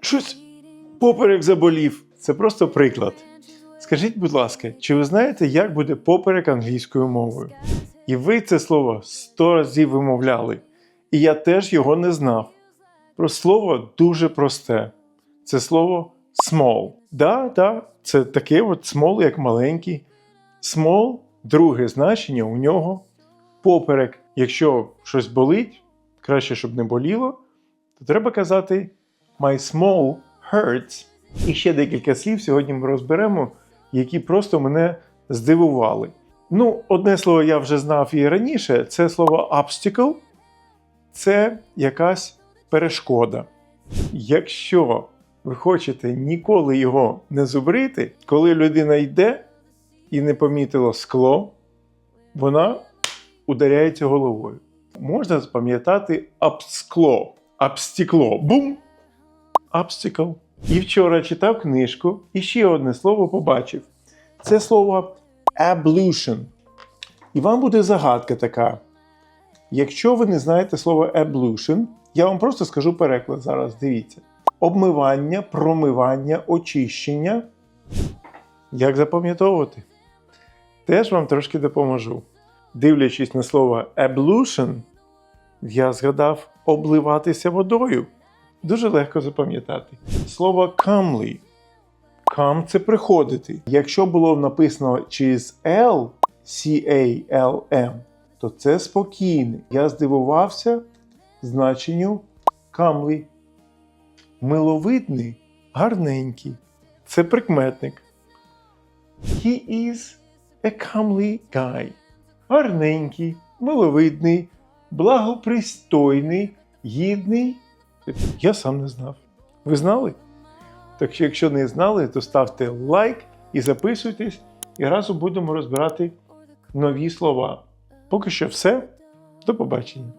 щось поперек заболів. Це просто приклад. Скажіть, будь ласка, чи ви знаєте, як буде поперек англійською мовою? І ви це слово сто разів вимовляли. І я теж його не знав. Про слово дуже просте. Це слово small. Да, да, це таке от small, як маленький. Small, друге значення у нього поперек. Якщо щось болить, краще, щоб не боліло, то треба казати My small hurts. І ще декілька слів сьогодні ми розберемо, які просто мене здивували. Ну, одне слово я вже знав і раніше: це слово obstacle, це якась перешкода. Якщо ви хочете ніколи його не зубрити, коли людина йде і не помітила скло, вона ударяється головою. Можна запам'ятати обскло, обстекло, бум! Obstacle. І вчора читав книжку і ще одне слово побачив. Це слово ablution. І вам буде загадка така. Якщо ви не знаєте слово ablution, я вам просто скажу переклад зараз. Дивіться: обмивання, промивання, очищення. Як запам'ятовувати? Теж вам трошки допоможу. Дивлячись на слово ablution, я згадав обливатися водою. Дуже легко запам'ятати. Слово comely. Come – це приходити. Якщо було написано через L, C-A-L-M, то це спокійний. Я здивувався значенню comely. Миловидний, гарненький. Це прикметник. He is a comely guy. Гарненький, миловидний, благопристойний, гідний. Я сам не знав. Ви знали? Так що, якщо не знали, то ставте лайк і записуйтесь, і разом будемо розбирати нові слова. Поки що все. До побачення.